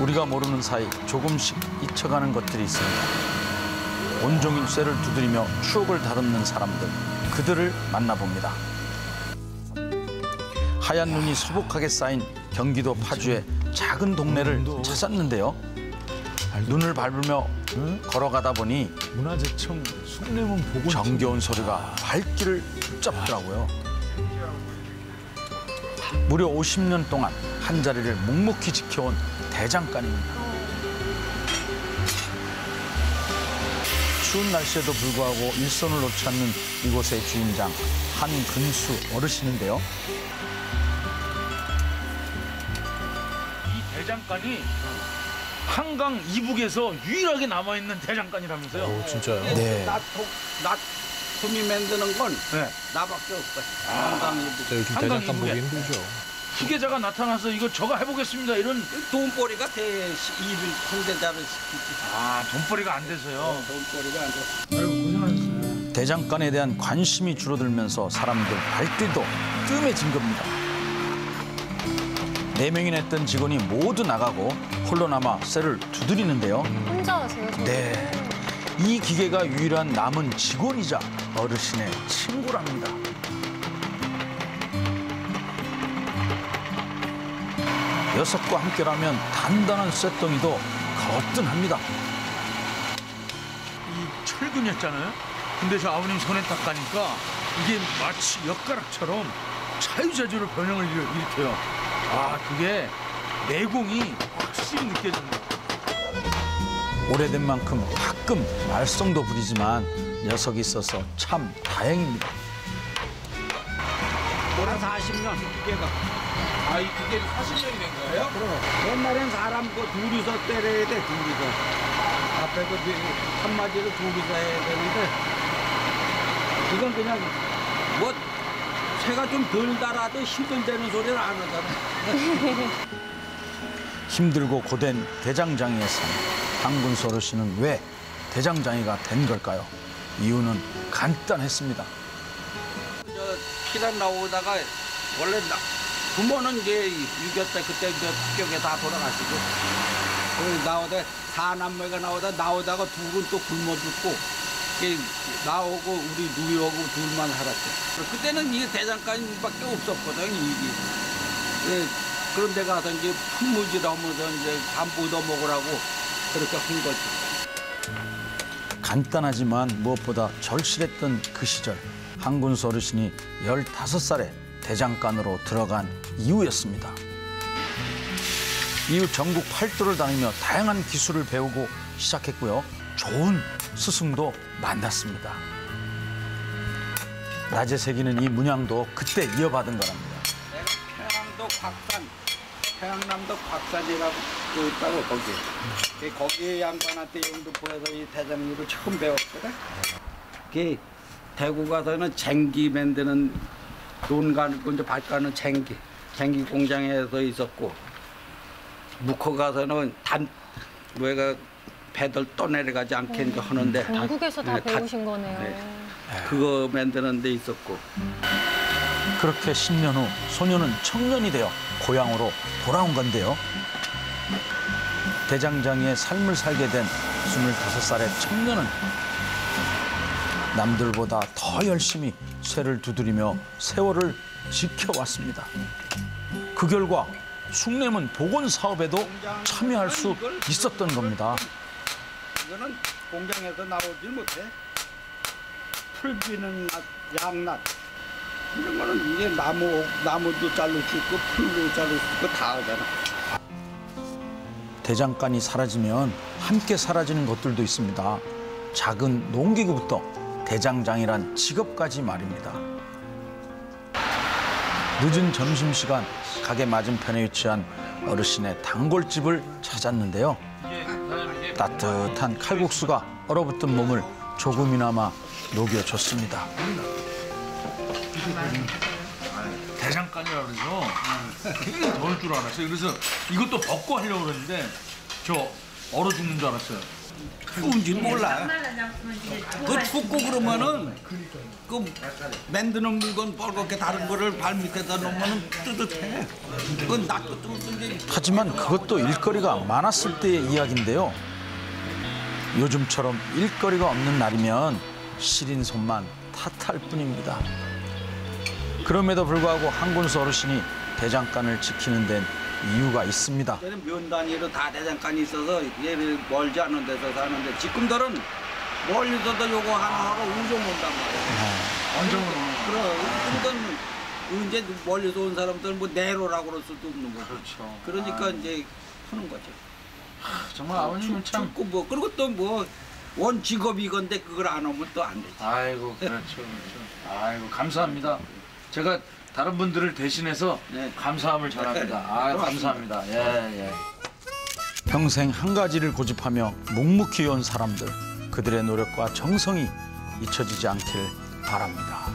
우리가 모르는 사이 조금씩 잊혀가는 것들이 있습니다. 온종일 쇠를 두드리며 추억을 다듬는 사람들, 그들을 만나봅니다. 하얀 눈이 수북하게 쌓인 경기도 파주의 작은 동네를 찾았는데요. 눈을 밟으며 걸어가다 보니 문화재청 숭례문 보건 정겨운 소리가 발길을 붙잡더라고요. 무려 50년 동안 한 자리를 묵묵히 지켜온 대장간입니다. 추운 날씨에도 불구하고 일손을 놓지 않는 이곳의 주인장 한근수 어르신인데요. 이 대장간이 한강 이북에서 유일하게 남아있는 대장간이라면서요. 오, 진짜요? 네. 나, 톡, 나 솜이 만드는 건 네. 나밖에 없어. 한강이 진짜 요즘 한강 대장간 이북에. 보기 힘들죠. 후계자가 나타나서 이거 저가 해보겠습니다. 이런 돈벌이가 대 일을 통제자를 시키지. 아 돈벌이가 안 돼서요. 돈벌이가 안 돼. 아이고 고생하셨어요. 대장간에 대한 관심이 줄어들면서 사람들 발길도 뜸해진 겁니다. 네 명이 냈던 직원이 모두 나가고 홀로 남아 쇠를 두드리는데요. 혼자 하세요? 네. 이 기계가 유일한 남은 직원이자 어르신의 친구랍니다. 녀석과 함께라면 단단한 쇠덩이도 거뜬합니다. 이 철근이었잖아요. 근데 저 아버님 손에 딱 가니까 이게 마치 엿가락처럼 자유자재로 변형을 일- 일으켜요. 아 그게 내공이 확실히 느껴집니다. 오래된 만큼 가끔 말썽도 부리지만 녀석이 있어서 참 다행입니다. 올해 40년 기계가. 아이 그게 40년이 된 거예요? 그럼 옛날엔 사람 그 둘이서 때려야 돼 둘이서. 앞에 그 뒤- 한마디로 둘이서 해야 되는데 이건 그냥 뭐 새가 좀 덜 달아도 힘들다는 소리를 안 하잖아. 힘들고 고된 대장장이의 삶. 한군수 어르신은 왜 대장장이가 된 걸까요? 이유는 간단했습니다. 저 피난 나오다가 원래 나, 부모는 이제 6.25때 그때 저 특격에 다 돌아가시고 그 나오다 사남매가 나오다 나오다가 두분또 굶어 죽고 이게 나오고 우리 누이하고 둘만 살았죠. 그때는 이 대장간밖에 없었거든 이게. 예, 그런 데 가서 이제 풀무질 하면서 이제 밥 묻어 먹으라고 그렇게 한 거지. 간단하지만 무엇보다 절실했던 그 시절 한군수 어르신이 15살에 대장간으로 들어간 이후였습니다. 이후 전국 팔도를 다니며 다양한 기술을 배우고 시작했고요. 좋은 스승도 만났습니다. 낮에 새기는 이 문양도 그때 이어받은 거랍니다. 내가 평양도 곽산, 평양남도 곽산이라고 그 있다고 거기. 그 거기 양반한테 영등포에서 이 대장류를 처음 배웠거든. 그 대구 가서는 쟁기 만드는 논 가는 이제 밭 가는 쟁기, 쟁기 공장에서 있었고 묵호 가서는 단 뭐가 배들 떠내려가지 않게 이제 하는데 전국에서 다 네, 다- 배우신 거네요. 네. 그거 만드는 데 있었고. 그렇게 10년 후 소녀는 청년이 되어 고향으로 돌아온 건데요. 대장장이의 삶을 살게 된 25살의 청년은 남들보다 더 열심히 쇠를 두드리며 세월을 지켜왔습니다. 그 결과 숭례문 복원 사업에도 참여할 수 있었던 겁니다. 이거는 공장에서 나오질 못해. 풀 비는 낫, 양낫 이런 거는 이게 나무 나무도 자를 수 있고 풀도 자를 수 있고 다 하잖아. 대장간이 사라지면 함께 사라지는 것들도 있습니다. 작은 농기구부터 대장장이란 직업까지 말입니다. 늦은 점심시간 가게 맞은편에 위치한 어르신의 단골집을 찾았는데요. 따뜻한 칼국수가 얼어붙은 몸을 조금이나마 녹여줬습니다. 대장간이라 그래서 굉장히 더울 줄 알았어요. 그래서 이것도 벗고 하려고 그랬는데 저 얼어 죽는 줄 알았어요. 추운지 몰라. 그 춥고 그러면은 그 만드는 물건 뻘겋게 다른 거를 발 밑에다 놓으면은 뜨뜻해. 그건 낫도 뜨뜻해. 하지만 그것도 일거리가 많았을 때의 이야기인데요. 요즘처럼 일거리가 없는 날이면 시린 손만 탓할 뿐입니다. 그럼에도 불구하고 한군수 어르신이 대장간을 지키는 데는 이유가 있습니다. 면 단위로 다 대장간이 있어서 얘를 멀지 않은 데서 사는데 지금들은 멀리서도 요거 하나 하고 우정 온단 말이야. 완전으로. 그럼 그러니까 이제 멀리서 온 사람들 뭐 내로라고 그럴 수도 없는 거죠. 그렇죠. 그러니까 이제 하는 거죠. 정말 아버님은 참. 춥고 뭐 그리고 또 뭐 원 직업이 건데 그걸 안 하면 또 안 되지. 아이고 그렇죠 그렇죠. 아이고 감사합니다. 제가 다른 분들을 대신해서 네. 감사함을 전합니다. 아 감사합니다. 예 예. 평생 한 가지를 고집하며 묵묵히 온 사람들 그들의 노력과 정성이 잊혀지지 않길 바랍니다.